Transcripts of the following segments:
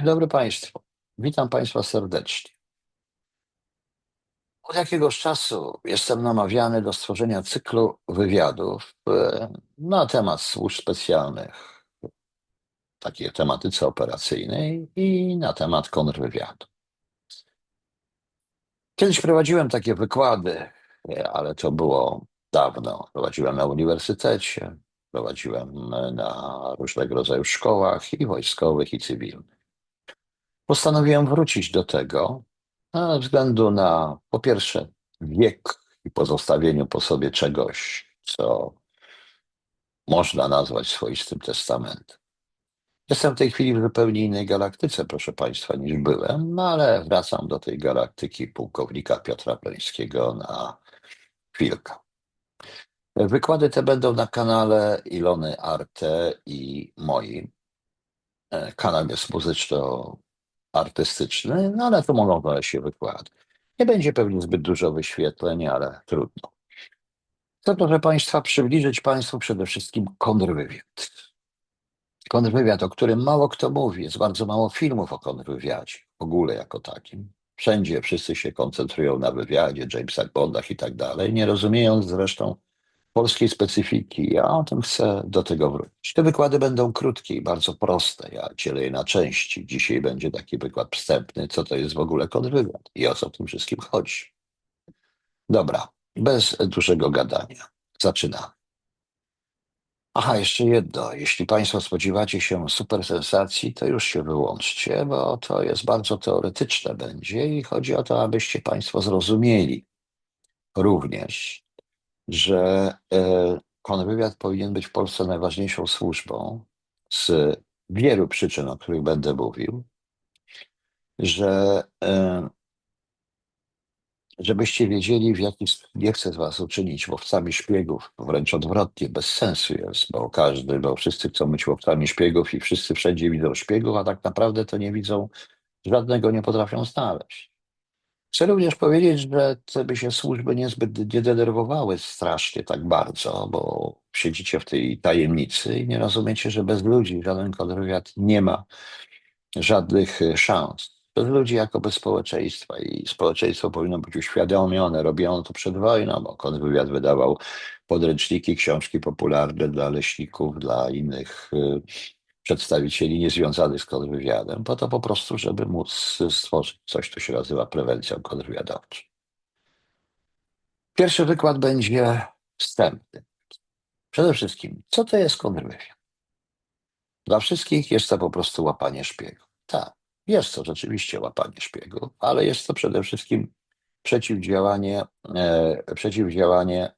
Dzień dobry Państwu. Witam Państwa serdecznie. Od jakiegoś czasu jestem namawiany do stworzenia cyklu wywiadów e, na temat służb specjalnych, takiej tematyce operacyjnej i na temat kontrwywiadu. Kiedyś prowadziłem takie wykłady, e, ale to było dawno. Prowadziłem na uniwersytecie, prowadziłem e, na różnego rodzaju szkołach i wojskowych, i cywilnych. Postanowiłem wrócić do tego ze względu na, po pierwsze, wiek i pozostawieniu po sobie czegoś, co można nazwać swoistym testamentem. Jestem w tej chwili w zupełnie innej galaktyce, proszę Państwa, niż byłem, no ale wracam do tej galaktyki pułkownika Piotra Pleńskiego na chwilkę. Wykłady te będą na kanale Ilony Arte i moim. E, Kanał jest muzyczno-artystyczny, no ale to mogą znaleźć się wykłady. Nie będzie pewnie zbyt dużo wyświetleń, ale trudno. Chcę, proszę Państwa, przybliżyć Państwu przede wszystkim kontrwywiad. Kontrwywiad, o którym mało kto mówi, jest bardzo mało filmów o kontrwywiadzie, w ogóle jako takim. Wszędzie wszyscy się koncentrują na wywiadzie, Jamesach Bondach i tak dalej, nie rozumiejąc zresztą polskiej specyfiki. Ja o tym chcę do tego wrócić. Te wykłady będą krótkie i bardzo proste. Ja dzielę je na części. Dzisiaj będzie taki wykład wstępny, co to jest w ogóle kontrwywiad i o co w tym wszystkim chodzi. Dobra, bez dużego gadania. Zaczynamy. Aha, jeszcze jedno. Jeśli Państwo spodziewacie się super sensacji, to już się wyłączcie, bo to jest bardzo teoretyczne będzie i chodzi o to, abyście Państwo zrozumieli również, że e, kontrwywiad powinien być w Polsce najważniejszą służbą z wielu przyczyn, o których będę mówił, że e, żebyście wiedzieli, w jaki nie chcę was uczynić łowcami szpiegów, wręcz odwrotnie, bez sensu jest, bo każdy, bo wszyscy chcą być łowcami szpiegów i wszyscy wszędzie widzą szpiegów, a tak naprawdę to nie widzą, żadnego nie potrafią znaleźć. Chcę również powiedzieć, że by się służby niezbyt nie denerwowały strasznie tak bardzo, bo siedzicie w tej tajemnicy i nie rozumiecie, że bez ludzi żaden kontrwywiad nie ma żadnych e, szans. Bez ludzi jako bez społeczeństwa i społeczeństwo powinno być uświadomione. Robiono to przed wojną, bo kontrwywiad wydawał podręczniki, książki popularne dla leśników, dla innych e, przedstawicieli niezwiązanych z kontrwywiadem, po to po prostu, żeby móc stworzyć coś, co się nazywa prewencją kontrwywiadowczą. Pierwszy wykład będzie wstępny. Przede wszystkim, co to jest kontrwywiad? Dla wszystkich jest to po prostu łapanie szpiegów. Tak, jest to rzeczywiście łapanie szpiegów, ale jest to przede wszystkim przeciwdziałanie, e, przeciwdziałanie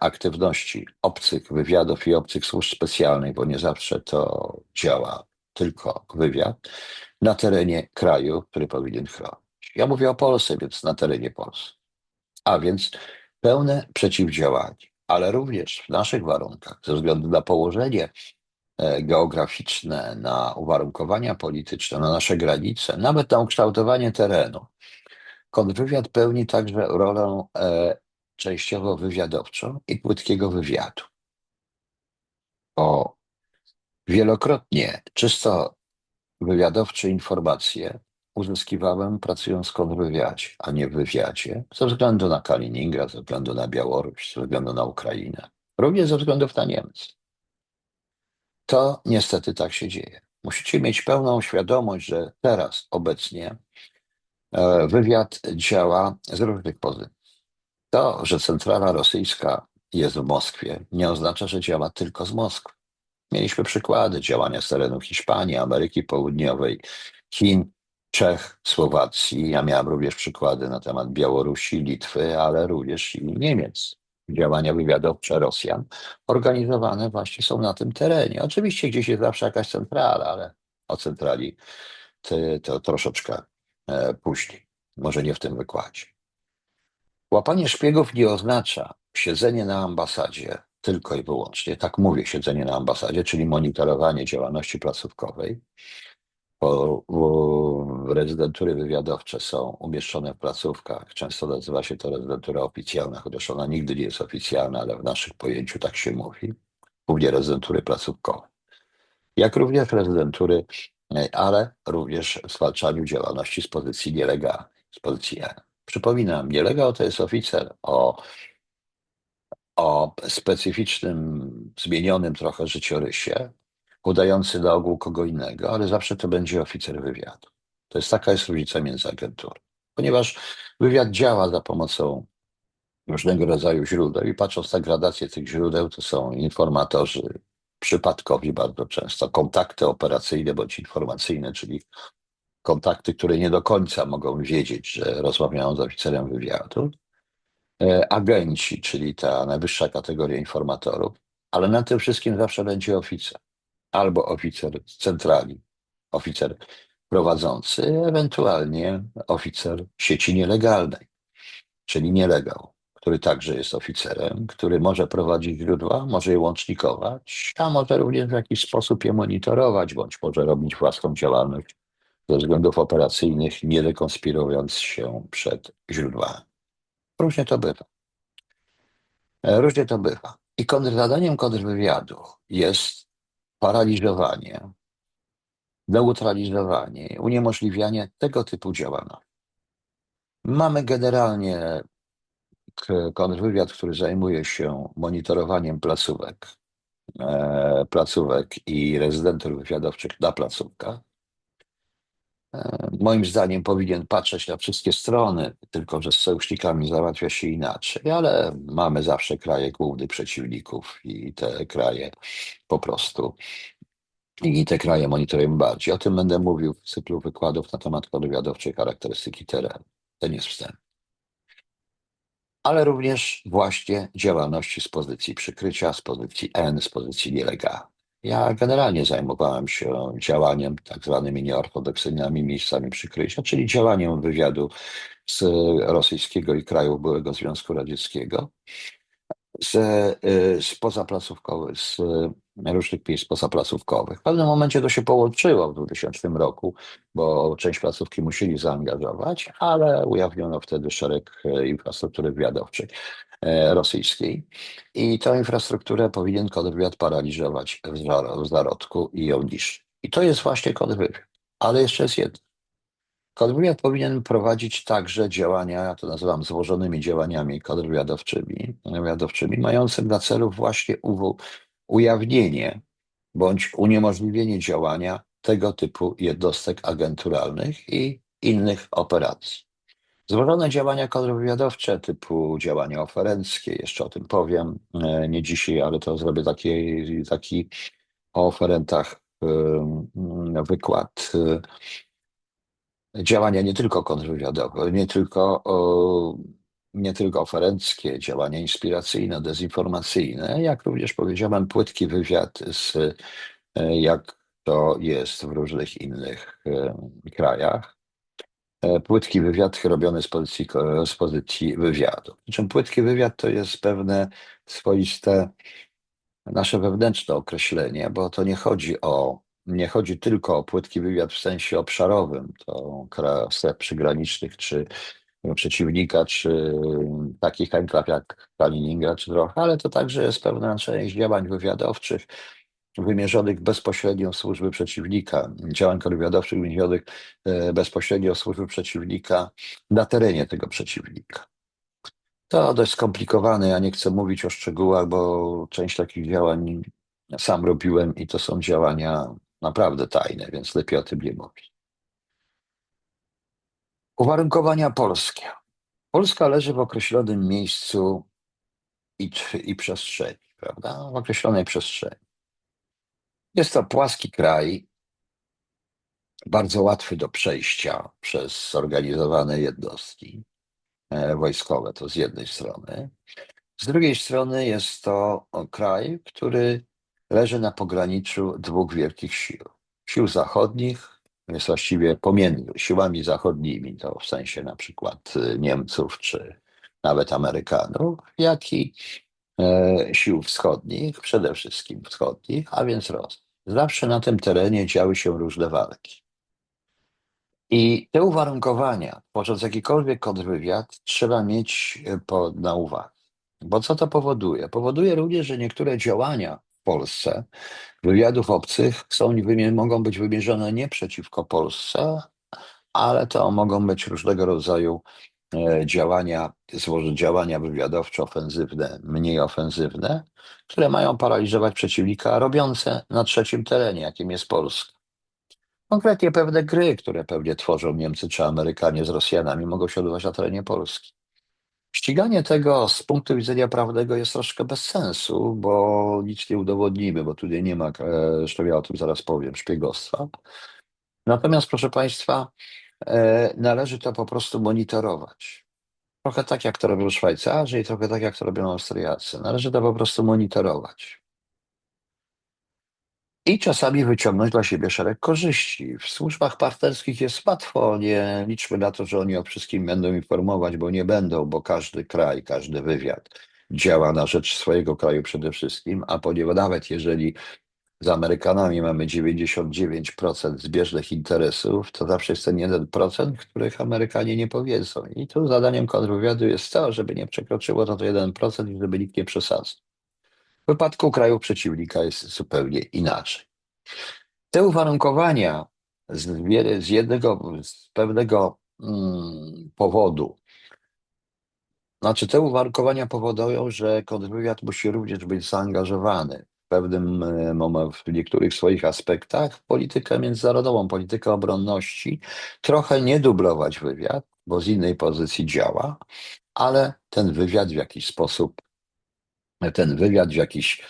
aktywności obcych wywiadów i obcych służb specjalnych, bo nie zawsze to działa tylko wywiad, na terenie kraju, który powinien chronić. Ja mówię o Polsce, więc na terenie Polski. A więc pełne przeciwdziałanie, ale również w naszych warunkach, ze względu na położenie e, geograficzne, na uwarunkowania polityczne, na nasze granice, nawet na ukształtowanie terenu. Kontrwywiad pełni także rolę e, częściowo wywiadowczą i płytkiego wywiadu. Bo wielokrotnie czysto wywiadowcze informacje uzyskiwałem pracując w kontrwywiadzie, a nie w wywiadzie, ze względu na Kaliningrad, ze względu na Białoruś, ze względu na Ukrainę, również ze względów na Niemcy. To niestety tak się dzieje. Musicie mieć pełną świadomość, że teraz, obecnie, e, wywiad działa z różnych pozycji. To, że centrala rosyjska jest w Moskwie, nie oznacza, że działa tylko z Moskwy. Mieliśmy przykłady działania z terenu Hiszpanii, Ameryki Południowej, Chin, Czech, Słowacji. Ja miałem również przykłady na temat Białorusi, Litwy, ale również i Niemiec. Działania wywiadowcze Rosjan organizowane właśnie są na tym terenie. Oczywiście gdzieś jest zawsze jakaś centrala, ale o centrali to, to troszeczkę e, później. Może nie w tym wykładzie. Łapanie szpiegów nie oznacza siedzenie na ambasadzie tylko i wyłącznie, tak mówię, siedzenie na ambasadzie, czyli monitorowanie działalności placówkowej. Bo, rezydentury wywiadowcze są umieszczone w placówkach. Często nazywa się to rezydentura oficjalna, chociaż ona nigdy nie jest oficjalna, ale w naszym pojęciu tak się mówi. Głównie rezydentury placówkowe. Jak również rezydentury e, ale również zwalczaniu działalności z pozycji nielegalnej, z pozycji N. Przypominam, nielegał to jest oficer o, o specyficznym, zmienionym trochę życiorysie, udający na ogół kogo innego, ale zawsze to będzie oficer wywiadu. To jest taka jest różnica między agenturą. Ponieważ wywiad działa za pomocą różnego rodzaju źródeł i patrząc na gradację tych źródeł, to są informatorzy przypadkowi bardzo często, kontakty operacyjne bądź informacyjne, czyli kontakty, które nie do końca mogą wiedzieć, że rozmawiają z oficerem wywiadu, e, agenci, czyli ta najwyższa kategoria informatorów, ale na tym wszystkim zawsze będzie oficer. Albo oficer z centrali, oficer prowadzący, ewentualnie oficer sieci nielegalnej, czyli nielegał, który także jest oficerem, który może prowadzić źródła, może je łącznikować, a może również w jakiś sposób je monitorować, bądź może robić własną działalność ze względów operacyjnych, nie dekonspirując się przed źródłami. Różnie to bywa. E, Różnie to bywa. I zadaniem kontrwywiadu jest paraliżowanie, neutralizowanie, uniemożliwianie tego typu działalności. Mamy generalnie kontrwywiad, który zajmuje się monitorowaniem placówek, e, placówek i rezydentów wywiadowczych na placówkach. E, Moim zdaniem powinien patrzeć na wszystkie strony, tylko że z sojusznikami załatwia się inaczej, ale mamy zawsze kraje głównych przeciwników i te kraje po prostu i te kraje monitorujemy bardziej. O tym będę mówił w cyklu wykładów na temat podwywiadowczej charakterystyki terenu. Ten jest wstęp. Ale również właśnie działalności z pozycji przykrycia, z pozycji N, z pozycji nielegalnej. Ja generalnie zajmowałem się działaniem tak zwanymi nieortodoksyjnymi miejscami przykrycia, czyli działaniem wywiadu z rosyjskiego i krajów byłego Związku Radzieckiego, z, y, z z różnych miejsc pozaplacówkowych. W pewnym momencie to się połączyło w 2000 roku, bo część placówki musieli zaangażować, ale ujawniono wtedy szereg e, infrastruktury wywiadowczej rosyjskiej i tę infrastrukturę powinien kontrwywiad paraliżować w zar- w zarodku i ją niszczyć. I to jest właśnie kontrwywiad. Ale jeszcze jest jedno. Kontrwywiad powinien prowadzić także działania, ja to nazywam złożonymi działaniami kontrwywiadowczymi, wywiadowczymi, mającym na celu właśnie ujawnienie bądź uniemożliwienie działania tego typu jednostek agenturalnych i innych operacji. Złożone działania kontrwywiadowcze typu działania oferenckie, jeszcze o tym powiem, e, nie dzisiaj, ale to zrobię taki, taki o oferentach wykład. e, Działania nie tylko kontrwywiadowe, nie tylko, nie tylko oferenckie, działania inspiracyjne, dezinformacyjne, jak również powiedziałem, płytki wywiad z, e, jak to jest w różnych innych krajach. E, Płytki wywiad robiony z pozycji, z pozycji wywiadu. Czym płytki wywiad to jest pewne swoiste nasze wewnętrzne określenie, bo to nie chodzi o, nie chodzi tylko o płytki wywiad w sensie obszarowym, to stref przygranicznych, czy przeciwnika, czy takich enklaw jak Kaliningrad, czy trochę, ale to także jest pewna część działań wywiadowczych wymierzonych bezpośrednio w służby przeciwnika, działań wywiadowczych wymierzonych e, bezpośrednio w służby przeciwnika na terenie tego przeciwnika. To dość skomplikowane. Ja nie chcę mówić o szczegółach, bo część takich działań sam robiłem i to są działania naprawdę tajne, więc lepiej o tym nie mówić. Uwarunkowania polskie. Polska leży w określonym miejscu i, i przestrzeni, prawda? W określonej przestrzeni. Jest to płaski kraj, bardzo łatwy do przejścia przez zorganizowane jednostki e, wojskowe, to z jednej strony. Z drugiej strony jest to kraj, który leży na pograniczu dwóch wielkich sił. Sił zachodnich, jest właściwie pomiędzy siłami zachodnimi, to w sensie na przykład y, Niemców czy nawet Amerykanów, jak i e, sił wschodnich, przede wszystkim wschodnich, a więc Rosji. Zawsze na tym terenie działy się różne walki. I te uwarunkowania, tworząc jakikolwiek kontrwywiad, trzeba mieć e, po, na uwadze. Bo co to powoduje? Powoduje również, że niektóre działania w Polsce, wywiadów obcych są, mogą być wymierzone nie przeciwko Polsce, ale to mogą być różnego rodzaju działania, złoże- działania wywiadowcze, ofensywne, mniej ofensywne, które mają paraliżować przeciwnika robiące na trzecim terenie, jakim jest Polska. Konkretnie pewne gry, które pewnie tworzą Niemcy czy Amerykanie z Rosjanami, mogą się odbywać na terenie Polski. Ściganie tego z punktu widzenia prawnego jest troszkę bez sensu, bo nic nie udowodnimy, bo tutaj nie ma, e, zresztą ja o tym zaraz powiem, szpiegostwa. Natomiast, proszę Państwa, e, należy to po prostu monitorować. Trochę tak, jak to robią Szwajcarzy i trochę tak, jak to robią Austriacy. Należy to po prostu monitorować. I czasami wyciągnąć dla siebie szereg korzyści. W służbach partnerskich jest łatwo, nie liczmy na to, że oni o wszystkim będą informować, bo nie będą, bo każdy kraj, każdy wywiad działa na rzecz swojego kraju przede wszystkim, a ponieważ nawet jeżeli z Amerykanami mamy 99% zbieżnych interesów, to zawsze jest ten 1%, których Amerykanie nie powiedzą. I tu zadaniem kontrwywiadu jest to, żeby nie przekroczyło to to 1% i żeby nikt nie przesadzał. W wypadku kraju przeciwnika jest zupełnie inaczej. Te uwarunkowania z, z jednego, z pewnego mm, powodu, znaczy te uwarunkowania powodują, że kontrwywiad musi również być zaangażowany pewnym momencie, w niektórych swoich aspektach politykę międzynarodową, politykę obronności, trochę nie dublować wywiad, bo z innej pozycji działa, ale ten wywiad w jakiś sposób ten wywiad w jakiś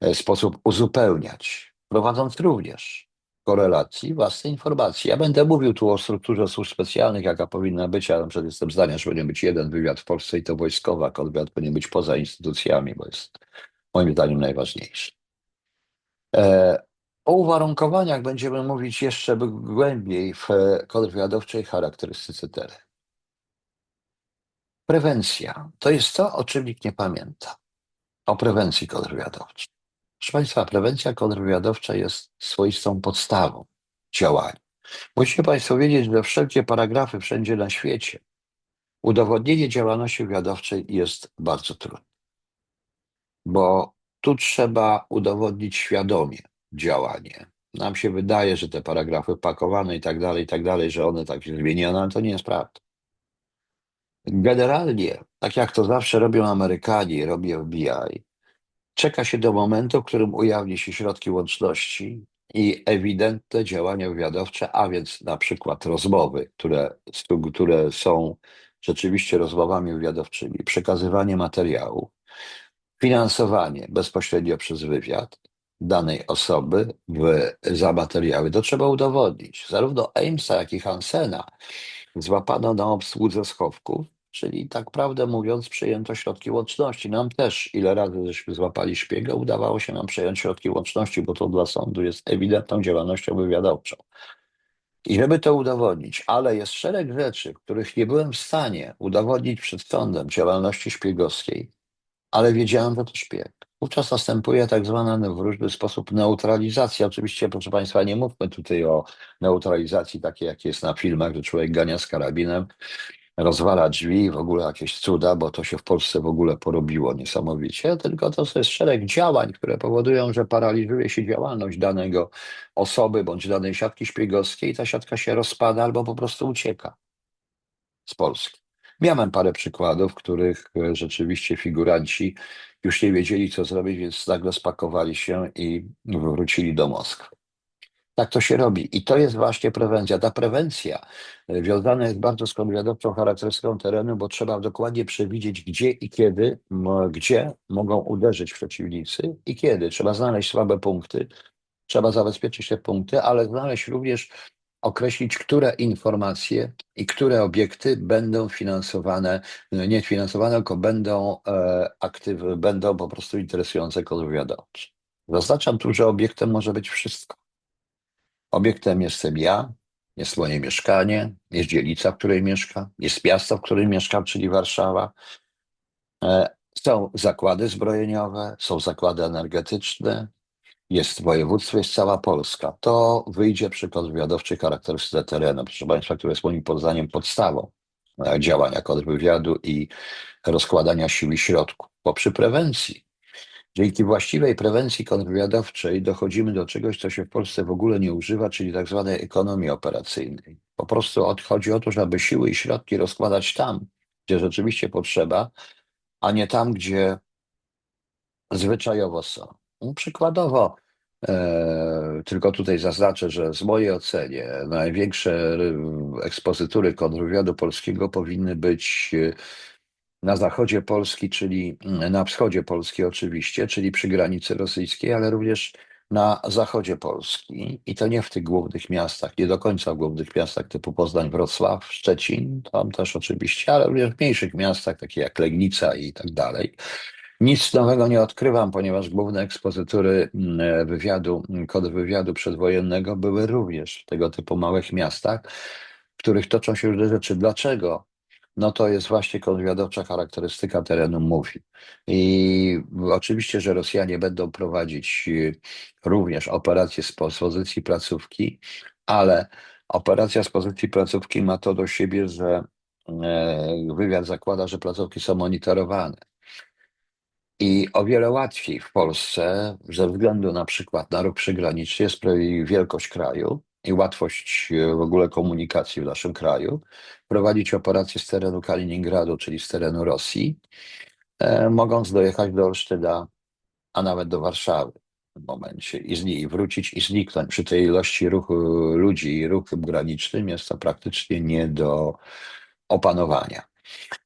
e, sposób uzupełniać, prowadząc również korelacji własne informacje. Ja będę mówił tu o strukturze służb specjalnych, jaka powinna być, ale przede jestem zdania, że powinien być jeden wywiad w Polsce i to wojskowy, a kontrwywiad powinien być poza instytucjami, bo jest moim zdaniem najważniejszy. E, O uwarunkowaniach będziemy mówić jeszcze głębiej w kontrwywiadowczej charakterystyce terenu. Prewencja to jest to, o czym nikt nie pamięta o prewencji kontrwywiadowczej. Proszę Państwa, prewencja kontrwywiadowcza jest swoistą podstawą działania. Musicie Państwo wiedzieć, że wszelkie paragrafy wszędzie na świecie udowodnienie działalności wywiadowczej jest bardzo trudne, bo tu trzeba udowodnić świadomie działanie. Nam się wydaje, że te paragrafy pakowane i tak dalej, i tak dalej, że one tak się zmienione, ale to nie jest prawda. Generalnie, tak jak to zawsze robią Amerykanie, robi FBI, czeka się do momentu, w którym ujawni się środki łączności i ewidentne działania wywiadowcze, a więc na przykład rozmowy, które, które są rzeczywiście rozmowami wywiadowczymi, przekazywanie materiałów, finansowanie bezpośrednio przez wywiad danej osoby w, za materiały. To trzeba udowodnić. Zarówno Amesa, jak i Hansena złapano na obsłudze schowków, czyli tak prawdę mówiąc przejęto środki łączności. Nam też, ile razy żeśmy złapali szpiega, udawało się nam przejąć środki łączności, bo to dla sądu jest ewidentną działalnością wywiadowczą. I żeby to udowodnić, ale jest szereg rzeczy, których nie byłem w stanie udowodnić przed sądem działalności szpiegowskiej, ale wiedziałem, że to szpieg. Wówczas następuje tak zwana w różny sposób neutralizacja. Oczywiście, proszę Państwa, nie mówmy tutaj o neutralizacji takiej, jak jest na filmach, że człowiek gania z karabinem, rozwala drzwi, w ogóle jakieś cuda, bo to się w Polsce w ogóle porobiło niesamowicie, tylko to jest szereg działań, które powodują, że paraliżuje się działalność danego osoby bądź danej siatki szpiegowskiej i ta siatka się rozpada albo po prostu ucieka z Polski. Miałem parę przykładów, w których e, rzeczywiście figuranci już nie wiedzieli, co zrobić, więc nagle spakowali się i wrócili do Moskwy. Tak to się robi. I to jest właśnie prewencja. Ta prewencja e, wiązana jest bardzo z konwiadowczą charakterystyką terenu, bo trzeba dokładnie przewidzieć, gdzie i kiedy, gdzie mogą uderzyć przeciwnicy i kiedy. Trzeba znaleźć słabe punkty, trzeba zabezpieczyć te punkty, ale znaleźć również, określić, które informacje i które obiekty będą finansowane, no nie finansowane, tylko będą e, aktyw, będą po prostu interesujące kontrwywiadowcze. Zaznaczam tu, że obiektem może być wszystko. Obiektem jestem ja, jest moje mieszkanie, jest dzielnica, w której mieszkam, jest miasto, w którym mieszkam, czyli Warszawa. E, Są zakłady zbrojeniowe, są zakłady energetyczne, jest województwo, jest cała Polska. To wyjdzie przy kontrwywiadowczej charakterystyce terenu, proszę Państwa, które jest moim zdaniem podstawą e, działania kontrwywiadu i rozkładania sił i środków. Bo przy prewencji Dzięki właściwej prewencji kontrwywiadowczej dochodzimy do czegoś, co się w Polsce w ogóle nie używa, czyli tak zwanej ekonomii operacyjnej. Po prostu od- chodzi o to, żeby siły i środki rozkładać tam, gdzie rzeczywiście potrzeba, a nie tam, gdzie zwyczajowo są. No, Przykładowo, e, tylko tutaj zaznaczę, że z mojej ocenie największe ry- ekspozytury kontrwywiadu polskiego powinny być e, na zachodzie Polski, czyli na wschodzie Polski oczywiście, czyli przy granicy rosyjskiej, ale również na zachodzie Polski i to nie w tych głównych miastach, nie do końca w głównych miastach typu Poznań, Wrocław, Szczecin, tam też oczywiście, ale również w mniejszych miastach, takie jak Legnica i tak dalej. Nic nowego nie odkrywam, ponieważ główne ekspozytury mm, wywiadu, mm, kontrwywiadu przedwojennego były również w tego typu małych miastach, w których toczą się różne rzeczy. Dlaczego? No to jest właśnie kontrwywiadowcza charakterystyka terenu mówi. I oczywiście, że Rosjanie będą prowadzić y, również operacje z z pozycji placówki, ale operacja z pozycji placówki ma to do siebie, że e, wywiad zakłada, że placówki są monitorowane. I o wiele łatwiej w Polsce, ze względu na przykład na ruch przygraniczny, jest wielkość kraju i łatwość e, w ogóle komunikacji w naszym kraju, prowadzić operacje z terenu Kaliningradu, czyli z terenu Rosji, e, mogąc dojechać do Olsztyna, a nawet do Warszawy w momencie i, zni- i wrócić i zniknąć. Przy tej ilości ruchu ludzi i ruchu granicznym jest to praktycznie nie do opanowania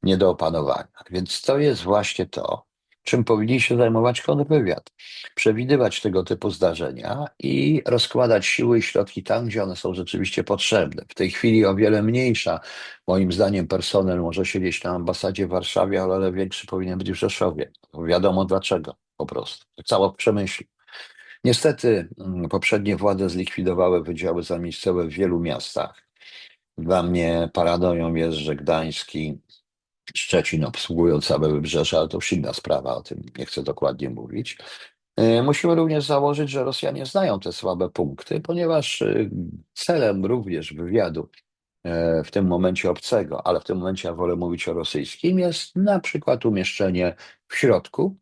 nie do opanowania. Więc to jest właśnie to, czym powinien się zajmować kontrwywiad. Przewidywać tego typu zdarzenia i rozkładać siły i środki tam, gdzie one są rzeczywiście potrzebne. W tej chwili o wiele mniejsza, moim zdaniem, personel może siedzieć na ambasadzie w Warszawie, ale większy powinien być w Rzeszowie. Bo Wiadomo dlaczego, po prostu. Tak samo. Niestety mm, poprzednie władze zlikwidowały wydziały zamiejscowe w wielu miastach. Dla mnie paranoją jest, że Gdański Szczecin obsługując całe wybrzeże, ale to już inna sprawa, o tym nie chcę dokładnie mówić. E, Musimy również założyć, że Rosjanie znają te słabe punkty, ponieważ e, celem również wywiadu e, w tym momencie obcego, ale w tym momencie ja wolę mówić o rosyjskim, jest na przykład umieszczenie w środku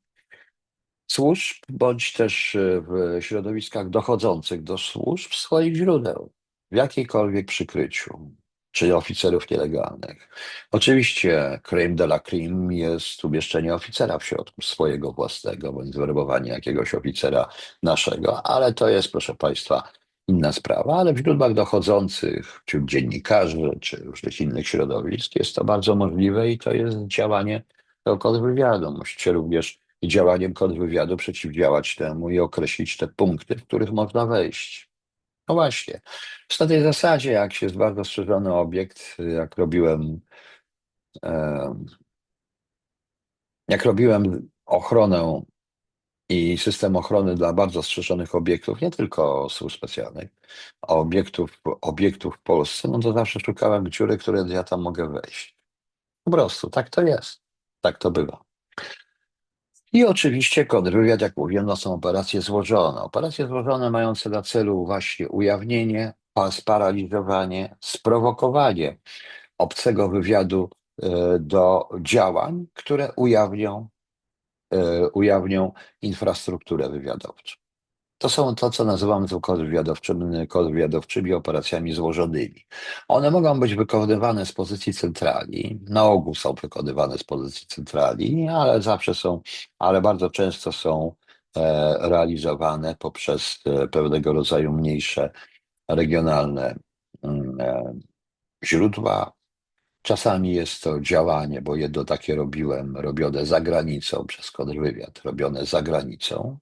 służb, bądź też e, w środowiskach dochodzących do służb swoich źródeł, w jakiejkolwiek przykryciu, czy oficerów nielegalnych. Oczywiście creme de la creme jest umieszczenie oficera w środku swojego własnego, bądź zwerbowanie jakiegoś oficera naszego, ale to jest, proszę Państwa, inna sprawa, ale w źródłach dochodzących, wśród dziennikarzy, czy różnych innych środowisk jest to bardzo możliwe i to jest działanie tego kontrwywiadu. Musicie również działaniem kontrwywiadu przeciwdziałać temu i określić te punkty, w których można wejść. No właśnie. Jest Na tej zasadzie, jak się jest bardzo strzeżony obiekt, jak robiłem, em, jak robiłem ochronę i system ochrony dla bardzo strzeżonych obiektów, nie tylko służb specjalnych, a obiektów, obiektów w Polsce, no to zawsze szukałem dziury, które ja tam mogę wejść. Po prostu, tak to jest. Tak to bywa. I oczywiście kontrwywiad, jak mówiłem, no są operacje złożone. Operacje złożone mające na celu właśnie ujawnienie, pa- sparaliżowanie, sprowokowanie obcego wywiadu e, do działań, które ujawnią, e, ujawnią infrastrukturę wywiadowczą. To są to, co nazywamy tu kontrwywiadowczymi, kontrwywiadowczymi operacjami złożonymi. One mogą być wykonywane z pozycji centrali. Na ogół są wykonywane z pozycji centrali, ale zawsze są, ale bardzo często są e, realizowane poprzez e, pewnego rodzaju mniejsze regionalne mm, e, źródła. Czasami jest to działanie, bo jedno takie robiłem, robione za granicą przez kontrwywiad, robione za granicą.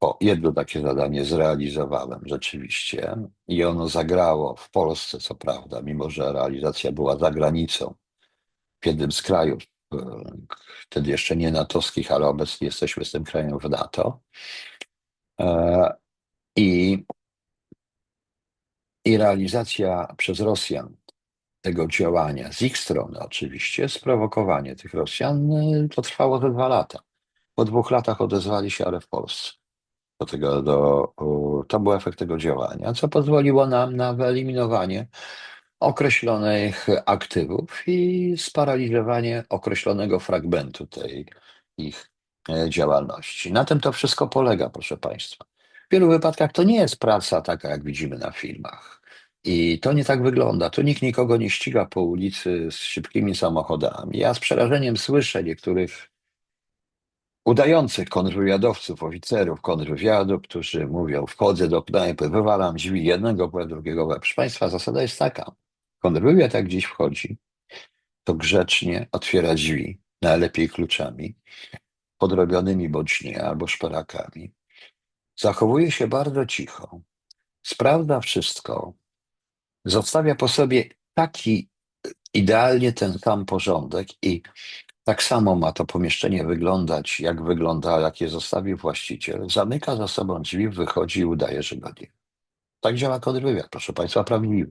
O, jedno takie zadanie zrealizowałem rzeczywiście i ono zagrało w Polsce, co prawda, mimo że realizacja była za granicą, w jednym z krajów, e, wtedy jeszcze nie natowskich, ale obecnie jesteśmy z tym krajem w NATO. E, I, i realizacja przez Rosjan tego działania, z ich strony oczywiście, sprowokowanie tych Rosjan, e, to trwało te dwa lata. Po dwóch latach odezwali się, ale w Polsce do tego, do, to był efekt tego działania, co pozwoliło nam na wyeliminowanie określonych aktywów i sparaliżowanie określonego fragmentu tej ich e, działalności. Na tym to wszystko polega, proszę Państwa. W wielu wypadkach to nie jest praca taka, jak widzimy na filmach. I to nie tak wygląda. Tu nikt nikogo nie ściga po ulicy z szybkimi samochodami. Ja z przerażeniem słyszę niektórych udających kontrwywiadowców, oficerów kontrwywiadu, którzy mówią, wchodzę do knajpy, wywalam drzwi jednego po drugiego. Proszę Państwa, zasada jest taka. Kontrwywiad jak gdzieś wchodzi, to grzecznie otwiera drzwi, najlepiej kluczami, podrobionymi bądź nie, albo szperakami. Zachowuje się bardzo cicho, sprawdza wszystko, zostawia po sobie taki idealnie ten sam porządek i tak samo ma to pomieszczenie wyglądać, jak wygląda, jak je zostawił właściciel. Zamyka za sobą drzwi, wychodzi i udaje, że go nie. Tak działa kontrwywiad, proszę Państwa, prawdziwy.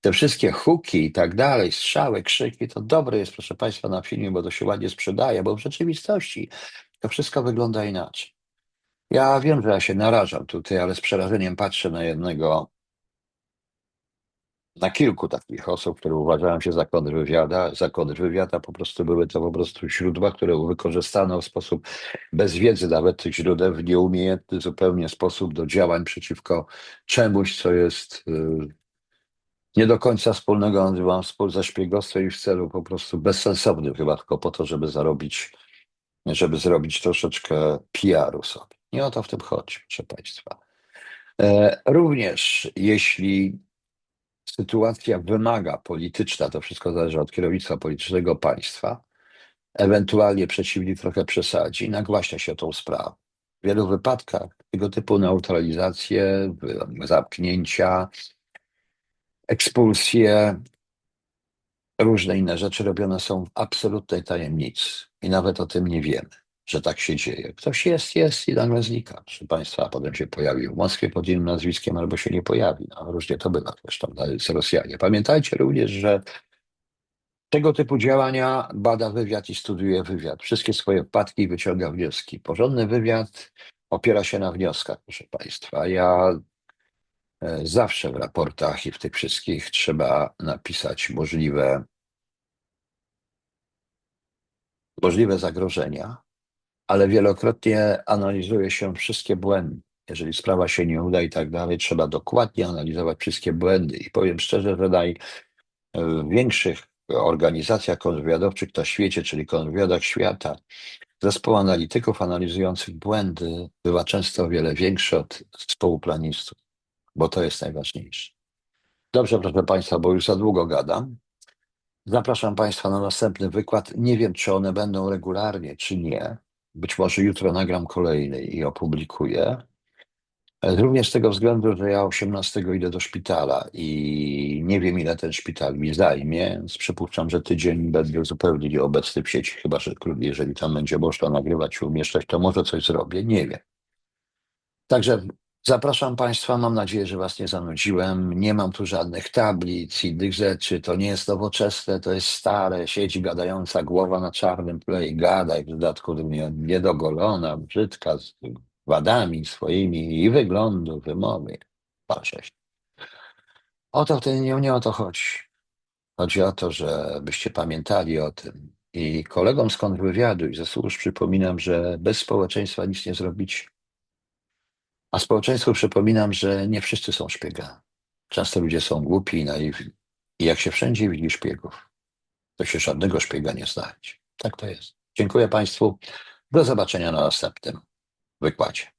Te wszystkie huki i tak dalej, strzały, krzyki, to dobre jest, proszę Państwa, na filmie, bo to się ładnie sprzedaje, bo w rzeczywistości to wszystko wygląda inaczej. Ja wiem, że ja się narażam tutaj, ale z przerażeniem patrzę na jednego, na kilku takich osób, które uważają się za kontrwywiada, za kontrwywiada, po prostu były to po prostu źródła, które wykorzystano w sposób bez wiedzy nawet tych źródeł, w nieumiejętny zupełnie sposób do działań przeciwko czemuś, co jest y, nie do końca wspólnego, nazywam ze szpiegostwem i w celu po prostu bezsensownym chyba tylko po to, żeby zarobić, żeby zrobić troszeczkę PR-u sobie. Nie o to w tym chodzi, proszę Państwa. E, Również jeśli sytuacja wymaga polityczna, to wszystko zależy od kierownictwa politycznego państwa, ewentualnie przeciwnik trochę przesadzi, nagłaśnia się tą sprawę. W wielu wypadkach tego typu neutralizacje, zamknięcia, ekspulsje, różne inne rzeczy robione są w absolutnej tajemnicy i nawet o tym nie wiemy, że tak się dzieje. Ktoś jest, jest i nagle znika. Proszę Państwa, potem się pojawił w Moskwie pod innym nazwiskiem albo się nie pojawi. No, różnie to bywa zresztą dalej z Rosjanie. Pamiętajcie również, że tego typu działania bada wywiad i studiuje wywiad. Wszystkie swoje wpadki i wyciąga wnioski. Porządny wywiad opiera się na wnioskach, proszę Państwa. Ja e, zawsze w raportach i w tych wszystkich trzeba napisać możliwe, możliwe zagrożenia, ale wielokrotnie analizuje się wszystkie błędy. Jeżeli sprawa się nie uda i tak dalej, trzeba dokładnie analizować wszystkie błędy. I powiem szczerze, że w większych organizacjach kontrwywiadowczych na świecie, czyli kontrwywiadach świata, zespół analityków analizujących błędy bywa często o wiele większy od zespołu planistów, bo to jest najważniejsze. Dobrze, proszę Państwa, bo już za długo gadam. Zapraszam Państwa na następny wykład. Nie wiem, czy one będą regularnie, czy nie. Być może jutro nagram kolejny i opublikuję. E, Również z tego względu, że ja 18 idę do szpitala i nie wiem, ile ten szpital mi zajmie, przypuszczam, że tydzień będę zupełnie nieobecny w sieci, chyba że jeżeli tam będzie można nagrywać i umieszczać, to może coś zrobię, nie wiem. Także zapraszam Państwa, mam nadzieję, że Was nie zanudziłem. Nie mam tu żadnych tablic, innych rzeczy, to nie jest nowoczesne, to jest stare, siedzi gadająca głowa na czarnym tle i gada i w dodatku nie- niedogolona, brzydka, z wadami swoimi i wyglądu, wymowy. Patrzę się. O to w tym nie, nie o to chodzi. Chodzi o to, żebyście pamiętali o tym. I kolegom z kontrwywiadu i ze służb przypominam, że bez społeczeństwa nic nie zrobicie. A społeczeństwu przypominam, że nie wszyscy są szpiegami. Często ludzie są głupi i naiwni. I jak się wszędzie widzi szpiegów, to się żadnego szpiega nie znajdzie. Tak to jest. Dziękuję Państwu. Do zobaczenia na następnym wykładzie.